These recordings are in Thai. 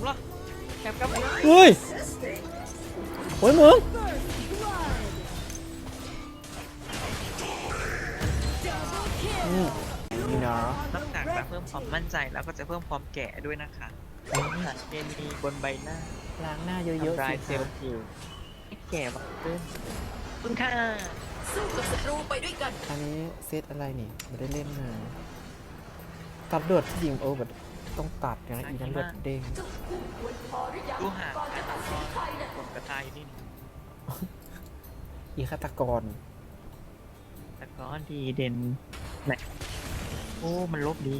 กับเหรอแคบกับเหรอเฮ้ยโอ้ยมึงอืมนี่นะนอกจากจะเพิ่มความมั่นใจแล้วก็จะเพิ่มความแก่ด้วยนะคะสารเคมีบนใบหน้าล้างหน้าเยอะทำๆลายสิเซลล์ผิวให้แก่มากขึ้นคุณค่าสู้กับศัตรูไปด้วยกัน อันนี้เซตอะไรนี่ไม่ได้เล่นมาตัดเลือดที่ยิงโอ้แบบ ต้องตัดอย่างนั้นอีนั้นเลือดเด้งดูห่างกันตอนผมกระทายอยู่นี่นี่อีฆาตกรแต่ก็ดีเด่นไหนโอ้มันลบดี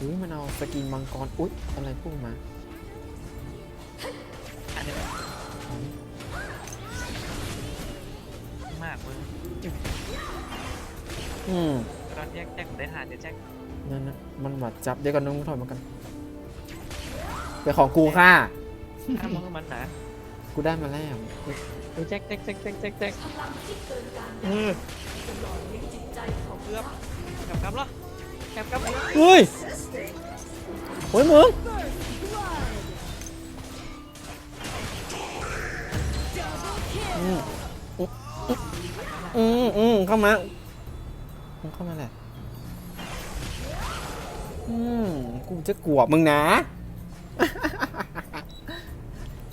อุ้ยมันเอาสกินมังกรอุ๊ยอะไรพุ่งมาอันนี้มากเลยอืม ตอนแยกแจ็คผมได้ทานเดี๋ยวแจ็ค นั่นนะมันหมัดจับเดี๋ยวก่อนน้องถอยมากันเป็นของกูค่ะถ้ามือมันนะกูได้มาแล้วเดี๋ยวแจ็คแจ็คแจ็คแจ็คแจ็คแจ็คเออเกือบกลับกลับเหรอแคบกลับเหรอเฮ้ยโอ้ยมึงอืมอืมอืมเข้ามามึงเข้ามาแหละ อืมกูจะกลัวมึงนะ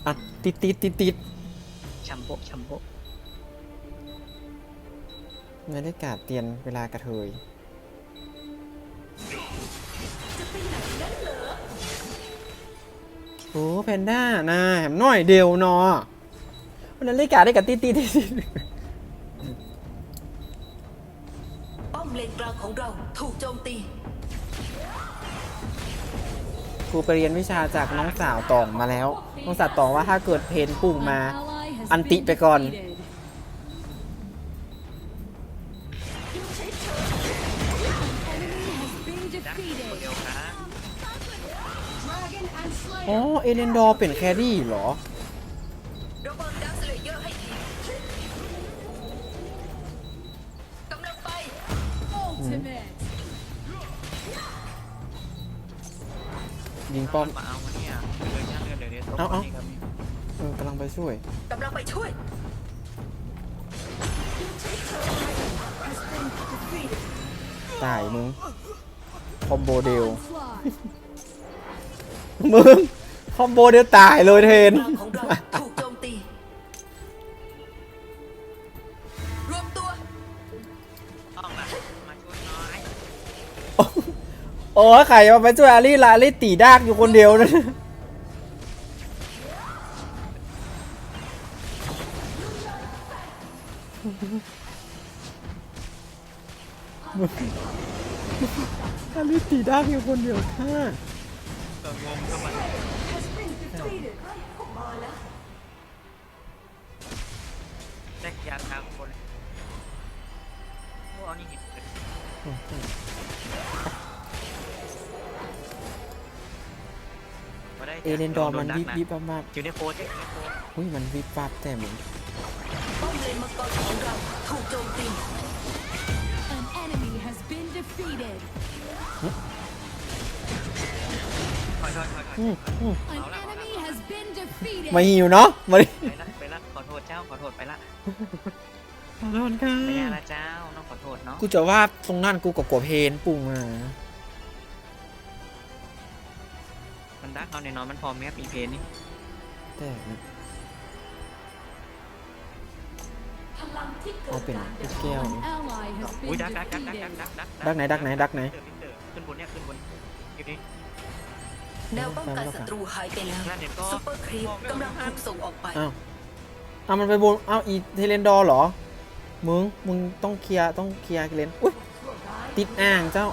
อะติดติดติดติดชัมโปะชัมโปะไม่ได้กาดเตียนเวลากระเทยโอ้แพนด้านะแหมหน่อยเดียวเนาะวันนั้นเล่นกาดได้กับติดติดติดติดป้อมเลนกลางของเราถูกโจมตี ครูไปเรียนวิชาจากน้องสาวตองมาแล้ว น้องสาวตองว่าถ้าเกิดเพนปุ่งมา อันติไปก่อน อ๋อ เอเลนดอร์เป็นแครี่เหรอ ยิงป้อม มาเอามาเนี่ยเดินย่างเดินเดี๋ยวเดี๋ยวเอาเอา นี่ครับเออกำลังไปช่วย กำลังไปช่วย ตายมึง คอมโบเดล มึง คอมโบเดลตายเลยเทนกลางของเราถูกโจมตี รวมตัว ต้องมามาช่วยน้อยโอ้ยใครมาไปช่วยอารีละอารีตีดากอยู่คนเดียวนะอารีตีดากอยู่คนเดียวค่ะเกิดงงเข้ามาแจ็คยาทางคนพวกเอานี่เห็น อเลนดอร์มันวิบวิบโมากมากอยู่ในโฟร์เจ๊อยู่ในโฟร์อุ้ยมันวิบวับแต่เหมือนป้อมเลนมังกรของเราถูกโจมตี An enemy has been defeated. ถอยถอยถอยถอยอืมอืม An enemy has been defeated. มาหิวเนาะมาดิไปละไปละขอโทษเจ้าขอโทษไปละขอโทษค่ะไปละเจ้าน้องขอโทษเนาะกูจะว่าตรงนั้นกูกับกัวเพนปุ่งมา มันดักเอาในนอนมันพอแมปอีเพนนี่แต่นะเอาเป็นลูกแก้ว An ally has อุ้ย been ดักดักดักดักดัก defeated. ดักดักดักไหนดักไหนดักไหนขึ้นบนเนี่ยขึ้นบนอยู่นี่แนวป้องกันศัตรูหายไปแล้วนั่นเดี๋ยวก็ซุปเปอร์ครีปกำลังถูกส่งออกไปอ้าวอ้าวมันไปบนอ้าวอีเทเลนดอร์เหรอมึงมึงต้องเคลียร์ต้องเคลียร์เลนอุ้ยติดอ่างเจ้า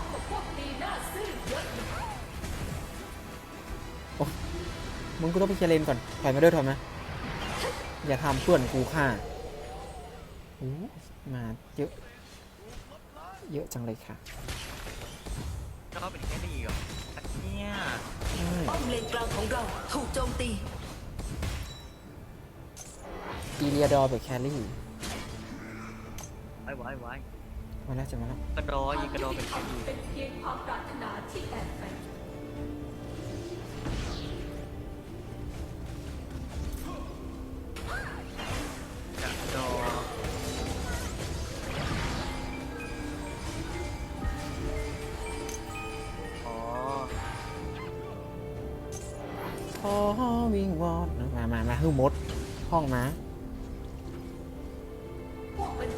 มึงกูต้องไปเคลียร์เลนก่อนถอยมาด้วยถอยมาอย่าทำเพื่อนกูค่ะโอ้มาเยอะ เยอะจังเลยค่ะก็เป็นแค่ดีเหรอเนี่ยใช่ป้อมเลนกลางของเราถูกโจมตีอีเลียดอร์เบคแคลรี่ไว้ไว้ไว้มาแล้วจะมาแล้วกระโดดยิงกระโดดเป็นแค่ดีอ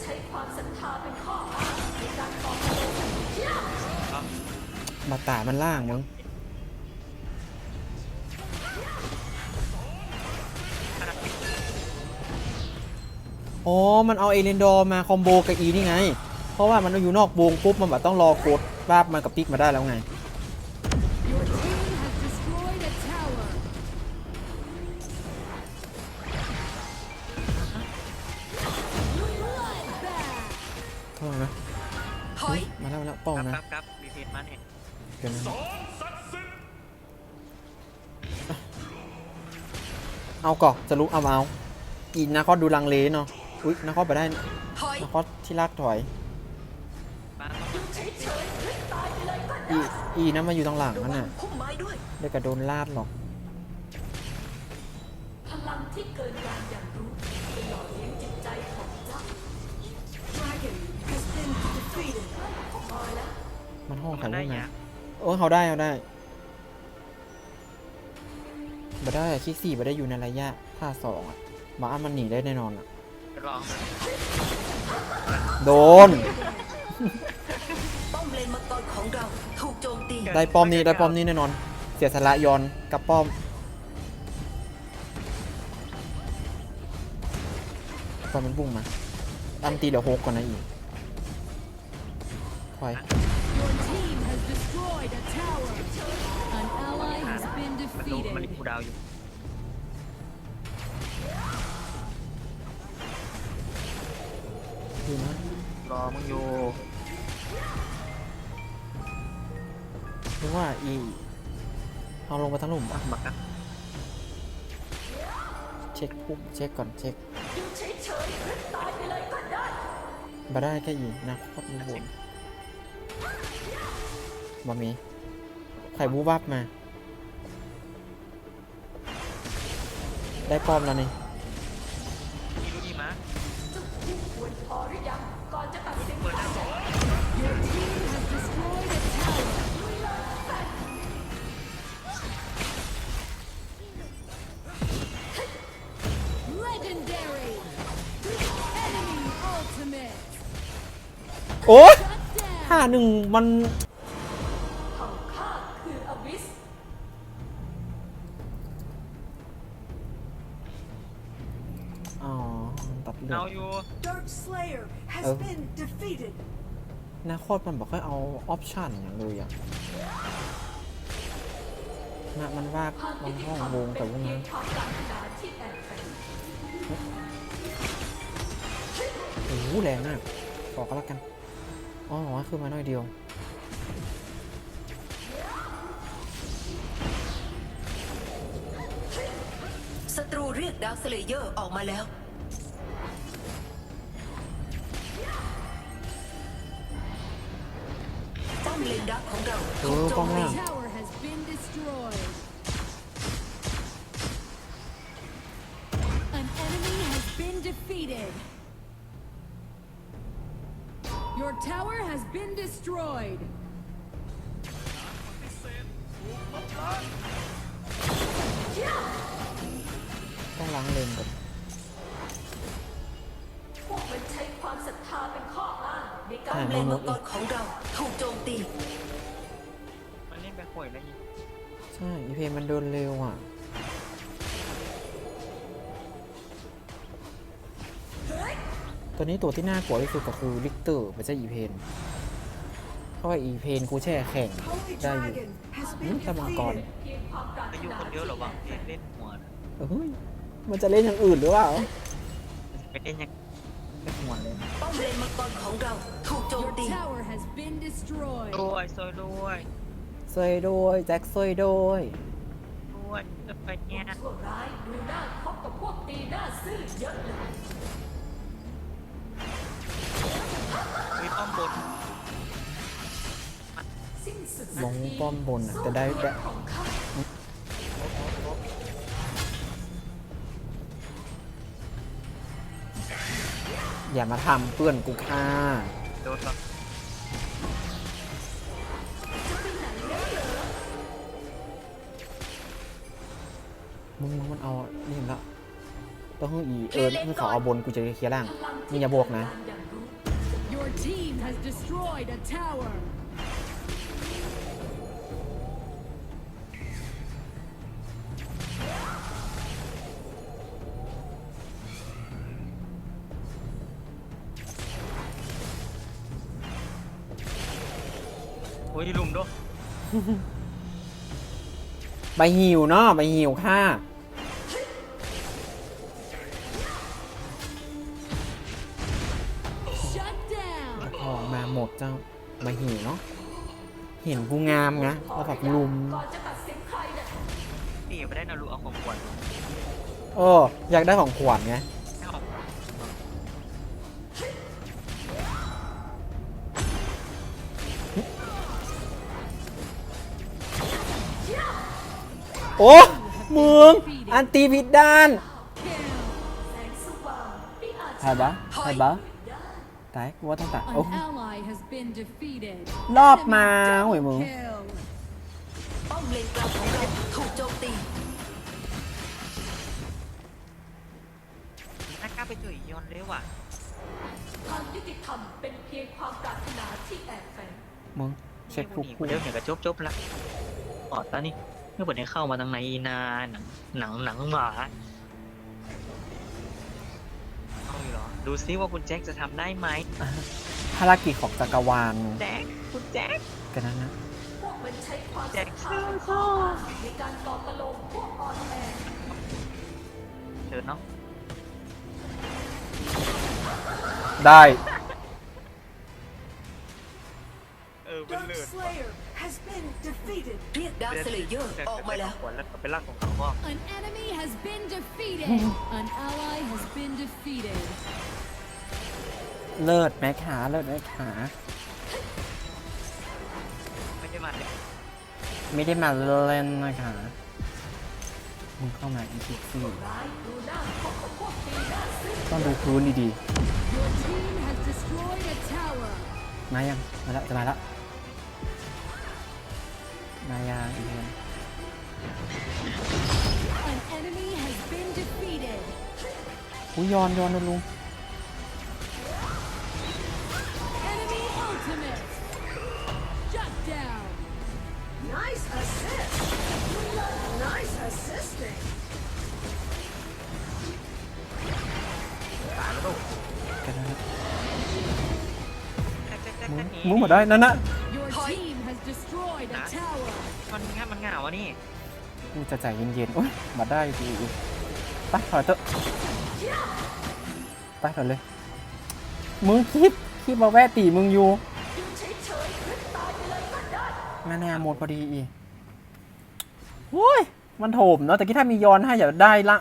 ใช้ความศรัทธาเป็นข้ออ้างในการต่อมาตามันล่างมึงอ๋อ มันเอาเอเลนดอร์มาคอมโบกับอีนี่ไง เพราะว่ามันอยู่นอกวงปุ๊บมันแบบต้องรอกดบาบมันกับปิกมาได้แล้วไง ล้วมาแล้วป้องครับนะ ครับครับมีเพจมาเนี่ยเดี๋ยวนะเอาก่อนจะลุกเอาเอาอีนาคอสดูลังเลเนาะอุ๊ยนาคอสไปได้ถอยนาคอสที่ลากถอย มาต้องมาอีอีนั่นมาอยู่ตรงหลังนั่นน่ะพุ่มไม้ด้วยเดี๋ยวก็โดนลาดหรอก พลังที่เกินการอย่างรู้เป็นหล่อเลี้ยงจิตใจของเจ้า Dragon has been defeated พอแล้ว มันห้องมัขานยได้ได้ไงยากโอ้ยเขาได้เขาได้บ่ได้อะคิกสี่บ่ได้อยู่ในระยะท่าสองอะมาอะมันหนีได้แน่นอนอะจะลองนะโดน ป้อมเลนมังกรของเราถูกโจมตี ได้ป้อมนี้ได้ป้อมนี้แน่นอน เสียสละยอนกับป้อมตอนมันบุ้งมาอันตีเดี๋ยวโฮกก่อนนะอีกคอย มันรู้มัน defeated. รีบกูดาวอยู่ดูนะรอมึงอยู่ดูว่าอีเอาลงไปทั้งหลุมอะมาเช็คปุ๊บเช็คก่อนเช็คอยู่เฉยๆหรือตายได้มาได้แค่อีนะโคตรมีบน บะมีไข่บูบับมา ได้ป้อมแล้วนี่นี่รู้ดีมาควรพอหรือยังก่อนจะตัดสินเปิดหน้าสอง Your team has destroyed a tower. Legendary. Enemy ultimate. โอ้ย Shut down. ห้าหนึ่งมัน ตรมันบอกให้เอาออปชั่นอย่างเลยอะนะมันว่าความมันห้องวงแต่ว่าเพียนั้งนความปรารถนาที่แอบแฝงโอ้โหแรงมากบอกก็แล้วกันอ๋อคือมาหน่อยเดียวศัตรูเรียกดาวสเลเยอร์ออกมาแล้ว enemy has been defeated. Your tower has been destroyed. ต้องล้างเลนก่อน พวกมันใช้ความศรัทธาเป็นข้ออ้าง ในการใช่เลนมนุมัษงย์กรของเราถูกโจมตี มันเล่นไปข่อยแล้วอีกใช่อีเพลงมันเดินเร็วอะตัวนี้ตัวที่น่ากลัวที่สุดก็คือลิกเตอร์ไม่ใช่อีเพนเพราะว่าอีเพนกูแช่แข็ง Holy ได้อยู่ Dragon has หืม been ถ้ามังกร defeated. เพียงความปรารถอายุนาคนเดียวเหรอวะเล่นเล่นหัวนะเฮ้ยมันจะเล่นอย่างอื่นหรือเปล่า ไปเล่นยัง เล่นหัวเลยป้อมเลนมังกรของเราถูกโจม Your ตี tower has been destroyed. ด้วยซอยด้วยซวยโดยแจ็คซวยโดยด้วยจะไปเนี่ยชั่วร้ายดูหน้าคบกับพวกตีหน้าซื่อเยอะเลยมีป้อมบนสิ้นสุดมองป้อมบนอะแต่ได้ได้ของข้า อย่ามาทำเปื่อนกูค่ะโดนก่อนมึงมึงมันเอานี่เห็นละต้องให้อีเอิญให้เขาเอาบนกูจะเคลียร์ล่างมึงอย่าบวกนะ Your team has destroyed a tower. ใบหิวเนาะใบหิวค่ะ Shut down. ออกมาหมดเจ้าใบหิวเนาะเห็นกูงามไงแล้วแบบลุมนี่ไม่ได้นารูเอาของขวัญเอออยากได้ของขวัญไง โอ้มึงอันตีผิดด้านใช่ปะใช่ปะตายกูว่าต้องตัด An โอ้ ally has been defeated. รอบมา Enemy โอ้ยมึง double kill. ป้อมเลนกลางของเราถูกโจมตีน่ากล้าไปเจออียอนเลยว่ะความยุติธรรมเป็นเพียงความปรารถนาที่แอบแฝงมึงเช็คทุกนี่คู่เดี๋ยวเห็นกับจบจบๆละออดตานี่ เมื่อเปิดให้เข้ามาทางในนาหนังหนังหนังหมาเอาอยู่เหรอดูซิว่าคุณแจ็คจะทำได้ไหมภารกิจของจักรวาลแจ็คคุณแจ็คกันนั้นนะพวกมันใช้ความศแจ็รัคทธาเป็นข้ออ้างในการปลอบประโลมพวกอ่อนแอเชิญเนาะได้ เออเป็น Dark เลือด Slayer has been defeated. เรียกดาร์คสเลเยอร์ออกมาแล้วขวัญแล้วก็เป็นร่างของเขาว่า An enemy has been defeated. An ally has been defeated. เลิศแม่ขาเลิศแม่ขาไม่ได้มาเนี่ยไม่ได้มาเล่นนะคะมึงเข้ามาอีพีซีต้องดูพื้นดี Your team has destroyed a tower. ๆมายังมาแล้วจะมาแล้ว มายังอีกแล้ว An enemy has been defeated. อุ้ยย้อนย้อนโดนลุง Enemy ultimate. Shut down. Nice assist. Nice assisting. กันนะแจ็คแจ็คแจ็คมึงแจ็คมึงหมดได้นั่นนะ นง่าวะนี่กูจะใจเย็นๆโอ้ยมาได้ดีไปถอยเถอะไปถอยเลย มึงคิดคิดมาแวะตีมึงอยู่แม่แน่หมดพอดีอีโอ้ย มันโถมเนาะแต่กี้ถ้ามีย้อนให้อย่าได้ละ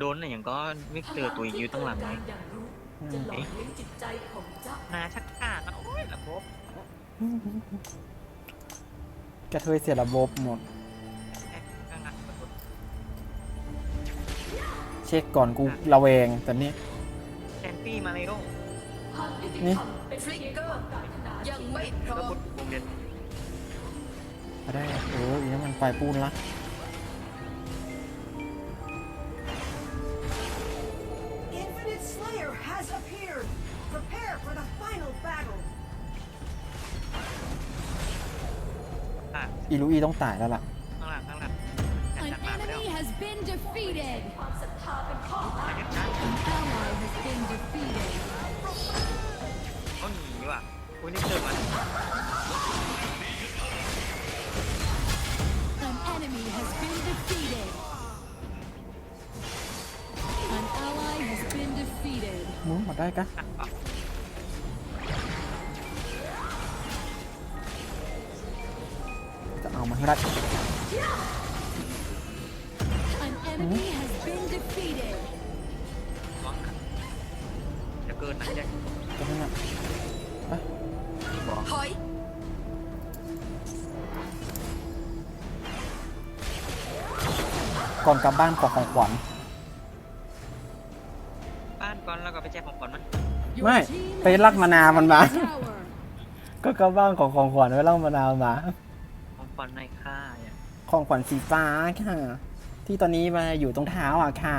โดนน่ะอย่างก็ไม่เจอตัวยืดต้องหลังไหมอย่างรู้จะหล่อเลี้ยงจิตใจของเจ้านาชักขาดนะโอ้ยละครบ กระเทยเสียระบบหมดแจ็คกำลังกระตุกเช็คก่อนกูระแวงแต่นี่แอนตี้มาเร็วความยุตินี่ธรรมเป็นเพียงความปรารถนายังไม่พร้อแล้วมบุตรวงเรียนมาได้เอออีนั่นมันไปปูนละ อะอีลูอีต้องตายแล้วล่ะ ข้างหลังข้างหลังแอน An จัดมาไปแล้ว enemy has been defeated. ความศรัทธาเป็นข้ออ้างอันนี้นะ An ally has been defeated. เขาหนีว่ะอุ้ยนี่เจอมัน An enemy has been defeated. An ally has been defeated. มึงหมดได้กะ อะ กันจะเกินนะแจ็คจะนั่นน่ะไปบอกถอยก่อนกลับบ้านขอของขวัญบ้านก่อนแล้วก็ไปแจกของขวัญมัน Your ไม่ team ไปลักมานาวมันมา has tower. ก็กลับบ้านของของขวัญไปลักมานาวมา ของขวัญในค่าเนี่ยของขวัญสีฟ้าค่ะ ที่ตอนนี้มาอยู่ตรงเท้าอะค่ะ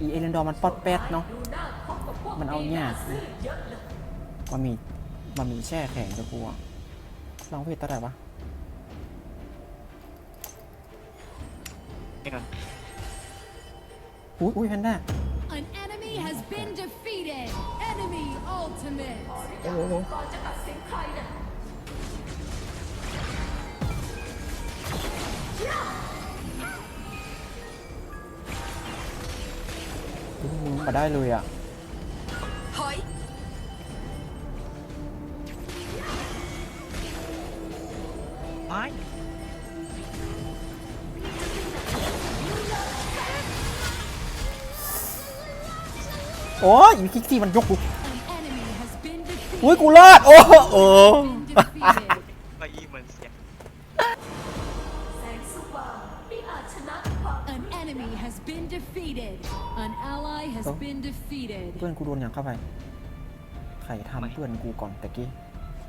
อีเอเลนดอร์มันป๊อดแป๊ดเนาะดูหน้าพบกับพวกมันเอาเนี่ยซื่อเยอะเลยมันมีมันมีแช่แข็งจะกลัวลองเพจเท่าไหร่วะนี่ก่อนอุ้ยอุ้ยแพนด้า An enemy has been defeated. Enemy ultimate. โอ้โห มึงมาได้เลยอะถอยไม้โอ้ยอีคิกซี่มันยกกู An enemy has been defeated. อุ้ยกูรอดโอ้โหโอ้ Been defeated. ไปอีเหมือนเสียง been defeated. An ally has Oh. been defeated. เพื่อนกูโดนอย่างเข้าไป ใครทำเพื่อนกูก่อนตะกี้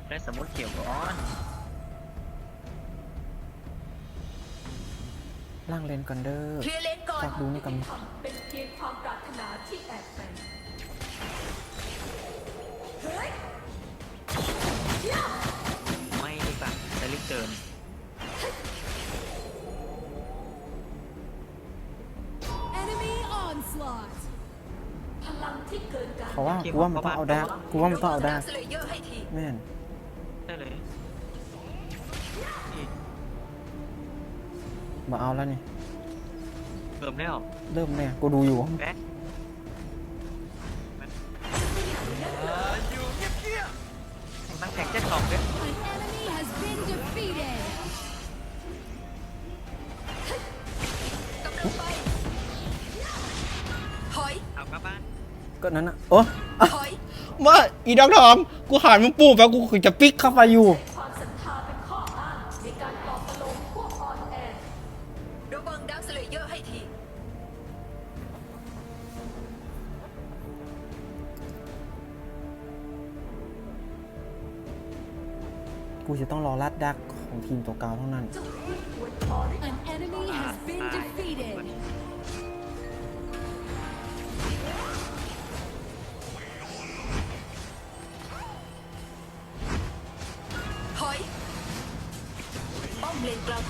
ได้สมมติเขียวก่อนล่างเลนก่อนเด้อ เคลียร์เลนก่อนฝากดูนี่ก่อน เป็นเพียงความปรารถนาที่แอบแฝงเฮ้ย เกินการเขาว่ากูว่ามันต้องเอาดาร์กกูว่ามันต้องเอาดาร์กสเลเยอร์ให้ทีแม่นได้เลยนี่มาเอาแล้วนี่เติมแล้วเริ่มแน่กูดูอยู่แบ๊กอยู่เงียบๆตั้งแท็กเจ็ด ก็นั้นอะโอ้ถอยมาอีดอกทอมกูหันมึงปูแล้วกูคือจะปิกเข้าไปอยู่ความศรัทธาเป็นข้ออ้างในการปลอบประโลมพวกอ่อนแอระวังดักสเลเยอร์ให้ทีกูจะต้องรอลัดดักของทีมตัวเกาเท่านั้น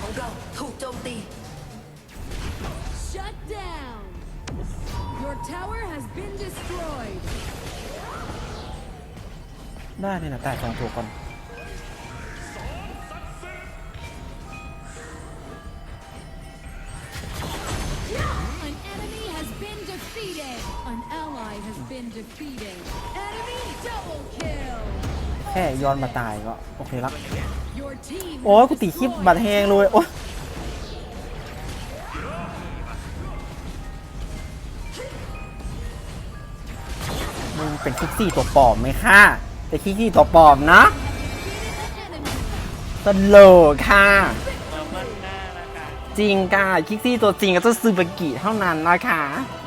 อมเลนกลางของเราถูกโจมตี Shut down. Your tower has been destroyed. ได้เนี่ยนะแต่สองตัวก่อน แค่ย้อนมาตายก็ โอเคละ Your team โอ้ย has กูตีคลิป destroyed บัตรแหงเลยโอ้ยมึงเป็นคิกซี่ตัวปลอมไหมค่ะแต่คิกซี่ตัวปลอมนะ an enemy. ตลกค่ะมามันหน้าละกันจริงค่ะคิกซี่ตัวจริงก็จะซูบากิเท่านั้นนะคะ An